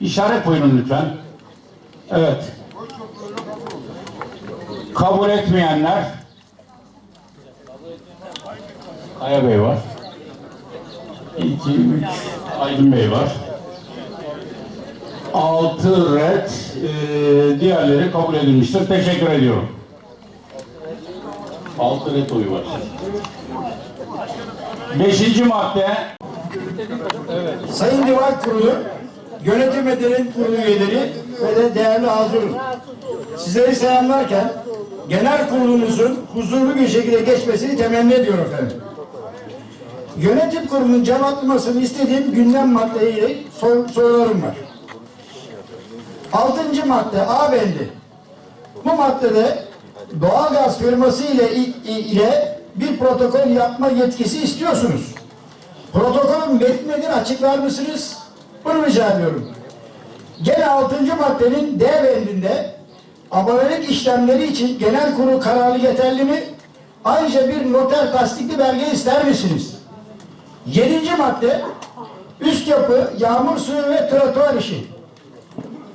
İşaret buyurun lütfen. Evet. Kabul etmeyenler Kaya Bey var. 2, 3, Aydın Bey var. 6 red, e, diğerleri kabul edilmiştir. Teşekkür ediyorum. 6 red oyu var. Beşinci madde Sayın Divan Kurulu, Yönetim ve Kurulu üyeleri ve de değerli hazırım. Sizleri selamlarken genel kurulumuzun huzurlu bir şekilde geçmesini temenni ediyorum efendim. Yönetim kurulunun cevaplamasını istediğim gündem maddeyle sor, sorularım var. Altıncı madde A bendi. Bu maddede doğalgaz firması ile, ile bir protokol yapma yetkisi istiyorsunuz. Protokolün metni nedir açıklar mısınız? Bunu rica ediyorum. Gene 6. maddenin D bendinde abonelik işlemleri için genel kurul kararı yeterli mi? Ayrıca bir noter tasdikli belge ister misiniz? 7. madde üst yapı, yağmur suyu ve trotuar işi.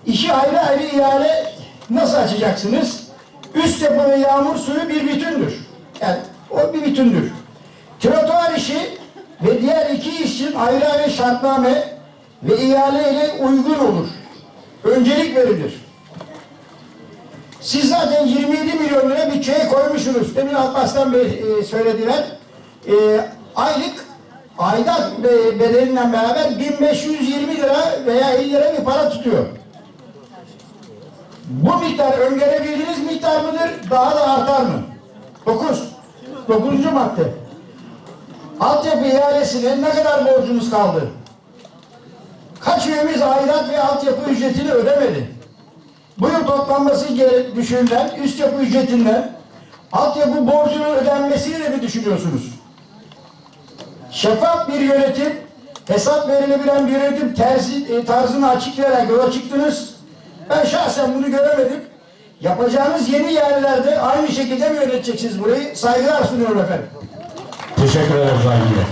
İşi ayrı ayrı ihale nasıl açacaksınız? Üst yapı ve yağmur suyu bir bütündür. Yani o bir bütündür. Trotuar işi ve diğer iki iş için ayrı ayrı şartname ve ihale ile uygun olur. Öncelik verilir. Siz zaten 27 milyon lira bütçeye koymuşsunuz. Demin Alparslan Bey söylediler. E, aylık aidat be- bedeliyle beraber 1520 lira veya 50 lira bir para tutuyor. Bu miktar öngörebildiğiniz miktar mıdır? Daha da artar mı? 9. 9. madde. Altyapı ihalesine ne kadar borcumuz kaldı? Kaç üyemiz aidat ve altyapı ücretini ödemedi? Bu yıl toplanması düşünülen üst yapı ücretinden altyapı borcunun ödenmesini de mi düşünüyorsunuz? Şeffaf bir yönetim, hesap verilebilen bir yönetim terzi, e, tarzını açıklayarak yola çıktınız. Ben şahsen bunu göremedim. Yapacağınız yeni yerlerde aynı şekilde mi yöneteceksiniz burayı? Saygılar sunuyorum efendim. teşekkür ederiz Aydın Bey.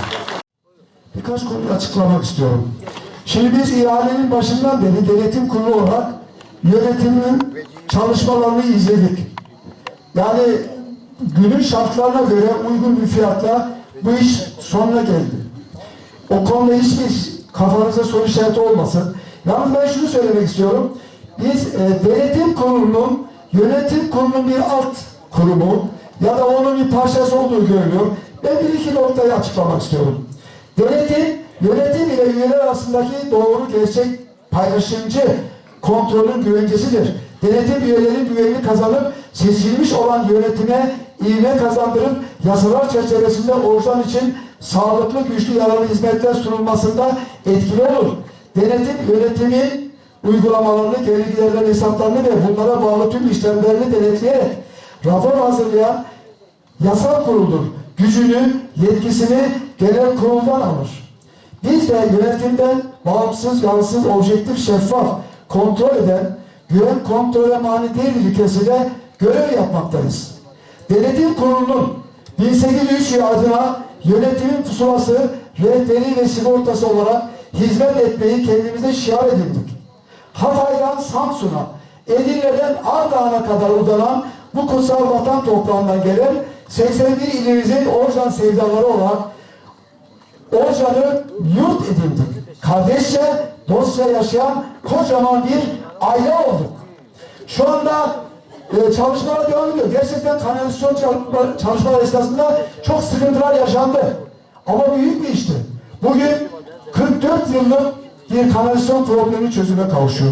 Birkaç konuyu açıklamak istiyorum. Şimdi biz ihalenin başından beri denetim kurulu olarak yönetimin çalışmalarını izledik. Yani günün şartlarına göre uygun bir fiyatla bu iş sonuna geldi. O konuda hiçbir kafanıza soru işareti olmasın. Yalnız ben şunu söylemek istiyorum. Biz e, denetim kurulunun, yönetim kurulunun bir alt kurumu ya da onun bir parçası olduğu görülüyor. Ben bir iki noktayı açıklamak istiyorum. Denetim, yönetim ile üyeler arasındaki doğru gerçek paylaşımcı kontrolün güvencesidir. Denetim üyelerinin güvenini kazanıp seçilmiş olan yönetime ivme kazandırıp yasalar çerçevesinde oluşan için sağlıklı, güçlü, yararlı hizmetler sunulmasında etkili olur. Denetim yönetimin uygulamalarını, gelirlerden hesaplarını ve bunlara bağlı tüm işlemlerini denetleyerek rapor hazırlayan yasal kuruldur. Gücünü, yetkisini genel kuruldan alır. Biz de yönetimden bağımsız, yansız, objektif, şeffaf, kontrol eden, güven kontrole mani değil ilkesiyle görev yapmaktayız. Denetim kurulunun 1803 yılı adına yönetimin pusulası, rehberi ve sigortası olarak hizmet etmeyi kendimize şiar edindik. Hatay'dan Samsun'a, Edirne'den Ardahan'a kadar uzanan bu kutsal vatan toprağından gelen 81 ilimizin Orjan sevdaları olan Orjan'ı yurt edindik. Kardeşçe, dostça yaşayan kocaman bir aile olduk. Şu anda e, çalışmalar devam ediyor. Gerçekten kanalizasyon çalışma- çalışmalar esnasında çok sıkıntılar yaşandı. Ama büyük bir işti. Bugün 44 yıllık bir kanalizasyon problemi çözüme kavuşuyor.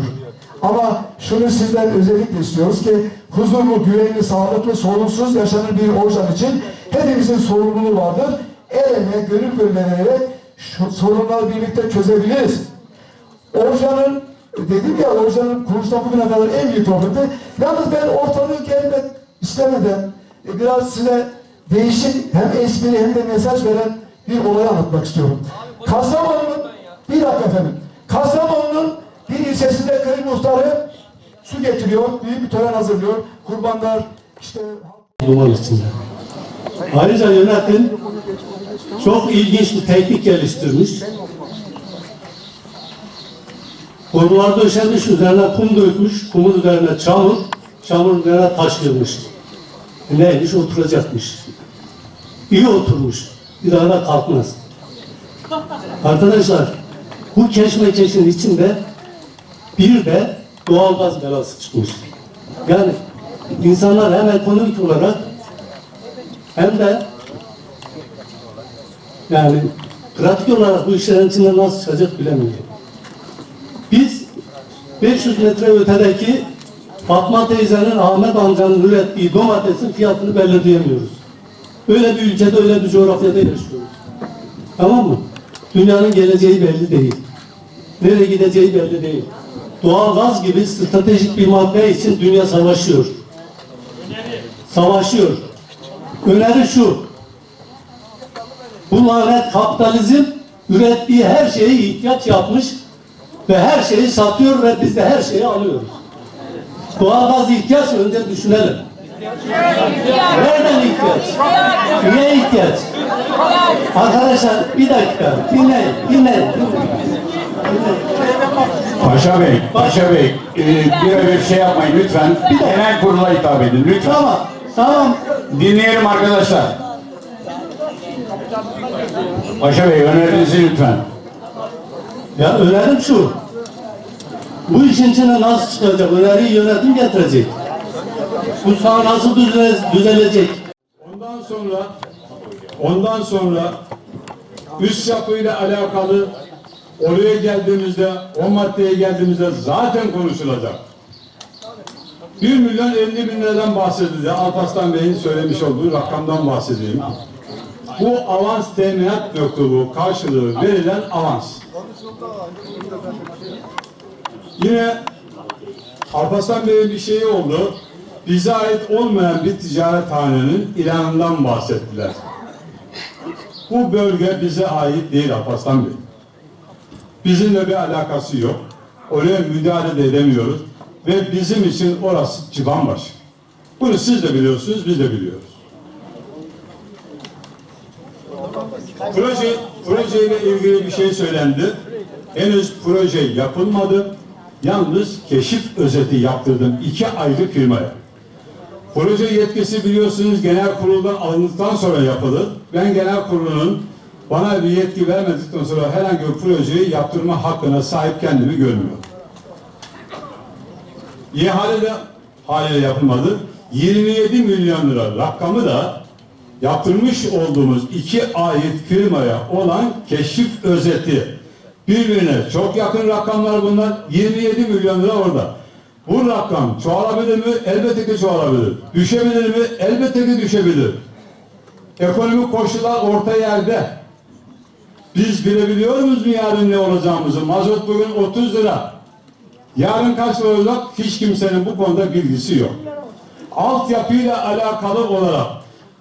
Ama şunu sizden özellikle istiyoruz ki huzurlu, güvenli, sağlıklı, sorunsuz yaşanır bir Orjan için hepimizin sorumluluğu vardır. El ele, gönül gönülleriyle şu sorunları birlikte çözebiliriz. Orjan'ın dedim ya Orjan'ın kuruluştan bugüne kadar en büyük problemi. Yalnız ben ortalığı gelmek istemeden e, biraz size değişik hem espri hem de mesaj veren bir olay anlatmak istiyorum. Kastamonu'nun bir dakika efendim. Kastamonu'nun bir ilçesinde köy muhtarı su getiriyor. Büyük bir tören hazırlıyor. Kurbanlar işte duman içinde. Ayrıca yönetim çok ilginç bir teknik geliştirmiş. Borular döşenmiş, üzerine kum dökmüş, kumun üzerine çamur, çamur üzerine taş yığmış. E neymiş? Oturacakmış. İyi oturmuş. Bir daha da kalkmaz. Arkadaşlar, bu keşmekeşin içinde bir de doğalgaz belası çıkmış. Yani insanlar hem ekonomik olarak hem de yani pratik olarak bu işlerin içinde nasıl çıkacak bilemiyorum. Biz 500 metre ötedeki Fatma teyzenin Ahmet amcanın ürettiği domatesin fiyatını belirleyemiyoruz. Öyle bir ülkede, öyle bir coğrafyada yaşıyoruz. Tamam mı? Dünyanın geleceği belli değil. Nereye gideceği belli değil. Doğalgaz gibi stratejik bir madde için dünya savaşıyor. Savaşıyor. Öneri şu. Bu lanet kapitalizm ürettiği her şeye ihtiyaç yapmış ve her şeyi satıyor ve biz de her şeyi alıyoruz. Doğalgaz ihtiyaç önce düşünelim. Nereden ihtiyaç? Niye ihtiyaç? Arkadaşlar bir dakika dinleyin, dinleyin. Paşa Bey, Paşa Bey, e, birebir şey yapmayın lütfen. Genel kurula hitap edin lütfen. Tamam, tamam. Dinleyelim arkadaşlar. Paşa Bey önerinizi lütfen. Ya önerim şu. Bu işin içine nasıl çıkacak? Öneriyi yönetim getirecek. Bu saha nasıl düzele- düzelecek? Ondan sonra ondan sonra üst yapıyla alakalı oraya geldiğimizde o maddeye geldiğimizde zaten konuşulacak. 1 milyon 50 bin liradan bahsedildi. Alparslan Bey'in söylemiş olduğu rakamdan bahsedeyim. Bu avans teminat mektubu karşılığı verilen avans. Yine Alparslan Bey'in bir şeyi oldu. Bize ait olmayan bir ticarethanenin ilanından bahsettiler. Bu bölge bize ait değil Alparslan Bey. Bizimle bir alakası yok. Oraya müdahale de edemiyoruz. Ve bizim için orası çıbanbaş. Bunu siz de biliyorsunuz, biz de biliyoruz. Proje, projeyle ilgili bir şey söylendi. Henüz proje yapılmadı. Yalnız keşif özeti yaptırdım iki ayrı firmaya. Proje yetkisi biliyorsunuz genel kuruldan alındıktan sonra yapılır. Ben genel kurulunun bana bir yetki vermedikten sonra herhangi bir projeyi yaptırma hakkına sahip kendimi görmüyorum. İhale de haliyle yapılmadı. 27 milyon lira rakamı da yaptırmış olduğumuz iki ait firmaya olan keşif özeti. Birbirine çok yakın rakamlar bunlar. 27 milyon lira orada. Bu rakam çoğalabilir mi? Elbette ki çoğalabilir. Düşebilir mi? Elbette ki düşebilir. Ekonomik koşullar orta yerde. Biz bilebiliyor muyuz mu yarın ne olacağımızı? Mazot bugün 30 lira. Yarın olacak? Hiç kimsenin bu konuda bilgisi yok. Altyapıyla alakalı olarak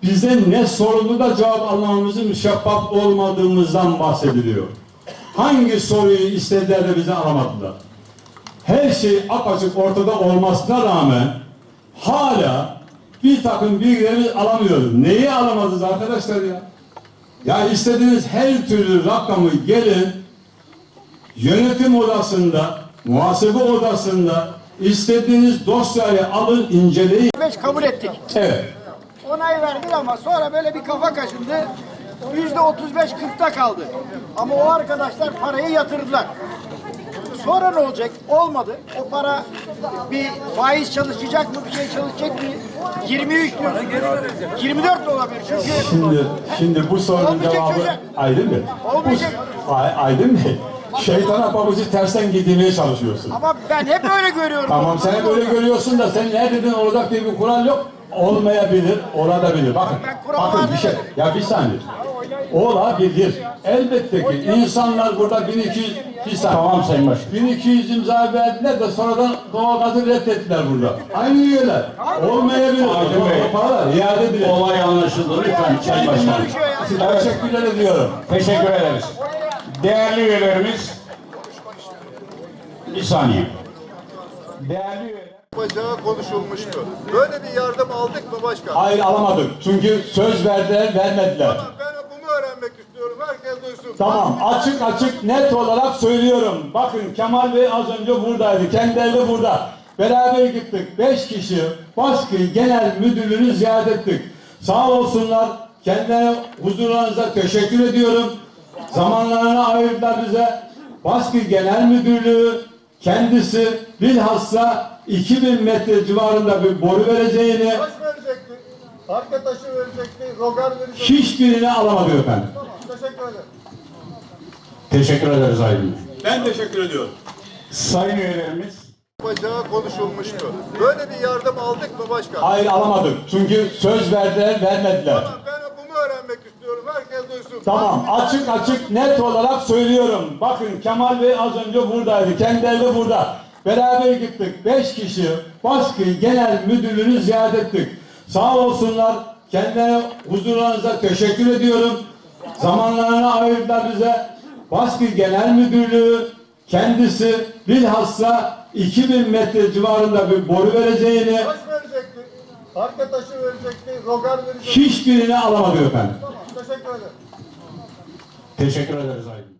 bizden ne sorunu da cevap almamızın şeffaf olmadığımızdan bahsediliyor. Hangi soruyu istediler de bize alamadılar? Her şey apaçık ortada olmasına rağmen hala bir takım bilgilerimizi alamıyoruz. Neyi alamadınız arkadaşlar ya? Ya istediğiniz her türlü rakamı gelin yönetim odasında, muhasebe odasında istediğiniz dosyayı alın, inceleyin. 5 kabul ettik. Evet. Onay verdik ama sonra böyle bir kafa kaşındı. Yüzde 35 40'ta kaldı. Ama o arkadaşlar parayı yatırdılar. Sonra ne olacak? Olmadı. O para bir faiz çalışacak mı? Bir şey çalışacak mı? 23 diyorsun. 24 de olabilir. Çünkü Şimdi, şimdi bu sorunun cevabı. Aydın Bey. Olmayacak. Bu- Ay, Aydın Bey. Şeytana pabucu tersten giydirmeye çalışıyorsun. ama ben hep öyle görüyorum. Tamam sen böyle görüyorsun da sen ne dedin olacak diye bir kural yok. Olmayabilir, olabilir. Bakın, bakın bir şey. Ya bir saniye. Olabilir. Elbette ki insanlar burada 1200 bir saniye. Tamam Sayın Başkan. 1200 imza verdiler de sonradan doğalgazı reddettiler burada. Aynı üyeler. Olmayabilir. Aydın Bey. Paralar iade edilir. Olay anlaşıldı lütfen Sayın Başkan. Teşekkürler ediyorum. Teşekkür ederiz. Değerli üyelerimiz, bir saniye. Değerli üyeler. konuşulmuştu. Böyle bir yardım aldık mı başkan? Hayır alamadık. Çünkü söz verdiler, vermediler. Ben bunu öğrenmek istiyorum. Herkes duysun. Tamam açık açık net olarak söylüyorum. Bakın Kemal Bey az önce buradaydı. Kendileri de burada. Beraber gittik. Beş kişi Baskı Genel Müdürlüğü'nü ziyaret ettik. Sağ olsunlar. Kendilerine huzurlarınıza teşekkür ediyorum. Zamanlarını ayırdılar bize. Baskı Genel Müdürlüğü kendisi bilhassa 2000 metre civarında bir boru vereceğini verecekti. Arka taşı verecekti. Rogar verecekti. hiçbirini alamadı efendim. Tamam. Teşekkür ederim. Teşekkür ederiz Aydın Bey. Ben teşekkür ediyorum. Sayın üyelerimiz. Yapacağı konuşulmuştu. Böyle bir yardım aldık mı başkan? Hayır alamadık. Çünkü söz verdiler, vermediler. Tamam ben bunu öğrenmek istiyorum. Herkes duysun. Tamam açık açık net olarak söylüyorum. Bakın Kemal Bey az önce buradaydı. Kendileri burada. Beraber gittik. Beş kişi Baskı Genel Müdürlüğü'nü ziyaret ettik. Sağ olsunlar. Kendilerine huzurlarınıza teşekkür ediyorum. Zamanlarını ayırdılar bize. Baskı Genel Müdürlüğü kendisi bilhassa 2000 metre civarında bir boru vereceğini. Arka taşı verecekti. Rogar verecekti. hiçbirini alamadı efendim. Tamam. Teşekkür ederim. Teşekkür ederiz Aydın Bey.